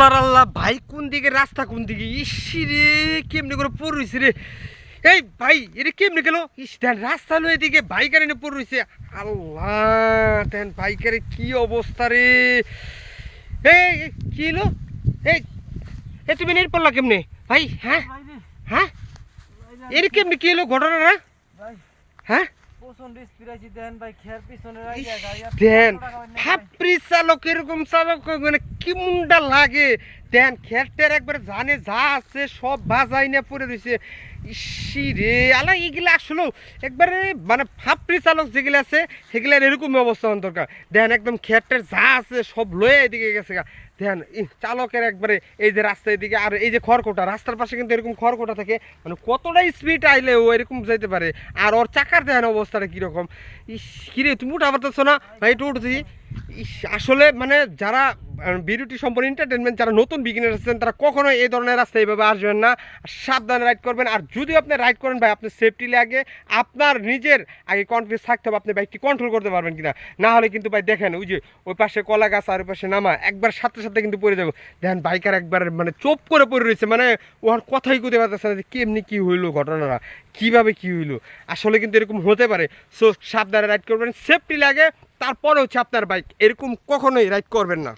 আল্লাহর আল্লাহ ভাই কোন দিকে রাস্তা কোন দিকে? ইসি রে কেমনি করে পড়ছে রে? এই ভাই এটা কেমনি গেল? ইস দেন রাস্তা নয় এদিকে বাইকারে নিয়ে পড়ছে আল্লাহ দেন বাইকারে কি অবস্থা রে? এই কি হলো? এই এই তুমি নেট পড়লা কেমনে? ভাই হ্যাঁ? হ্যাঁ? এর কেমনি কি হলো ঘটনাটা? ভাই হ্যাঁ? দেন ভাই খেয়ার পিছনে দেন না চালক এরকম চালক মানে কি মুন্ডা লাগে? দেন খেটের একবার জানে যা আছে, সব বাজাই না পড়ে রয়েছে ইসি রে আলা এগুলা আসলে। একবারে মানে ফাপড়ি চালক যেগুলো আছে, সেগুলার এরকম অবস্থা দরকার দেন একদম খেটের যা আছে, সব লয়ে এদিকে গেছে গা। দেন চালকের একবারে এই যে রাস্তা এদিকে আর এই যে খড়কোটা, রাস্তার পাশে কিন্তু এরকম খড়কোটা থাকে। মানে কতটা স্পিড আইলে ও এরকম যাইতে পারে। আর ওর চাকার দেন অবস্থাটা কীরকম। ইস কিরে তুমি উঠা পারতেছো না ভাই, একটু উঠছি আসলে মানে যারা বিউটি সম্পন্ন এন্টারটেনমেন্ট যারা নতুন বিগিনার আছেন, তারা কখনোই এই ধরনের রাস্তা এইভাবে আসবেন না। সাবধানে রাইড করবেন। আর যদি আপনি রাইড করেন ভাই আপনার সেফটি লাগে আপনার নিজের আগে কনফিডেন্স থাকতে হবে, আপনি বাইকটি কন্ট্রোল করতে পারবেন কিনা। না হলে কিন্তু ভাই দেখেন, ওই যে ওই পাশে কলা গাছ আর ওই পাশে নামা, একবার সাথে সাথে কিন্তু পড়ে যাব। দেখেন বাইকার একবার মানে চোপ করে পড়ে রয়েছে মানে ওর কথাই করতে পারতেছে না যে কেমনি কী হইল ঘটনাটা, কীভাবে কি হইল। আসলে কিন্তু এরকম হতে পারে। সো সাবধানে রাইড করবেন। সেফটি লাগে তারপরে হচ্ছে আপনার বাইক এরকম কখনোই রাইড করবেন না।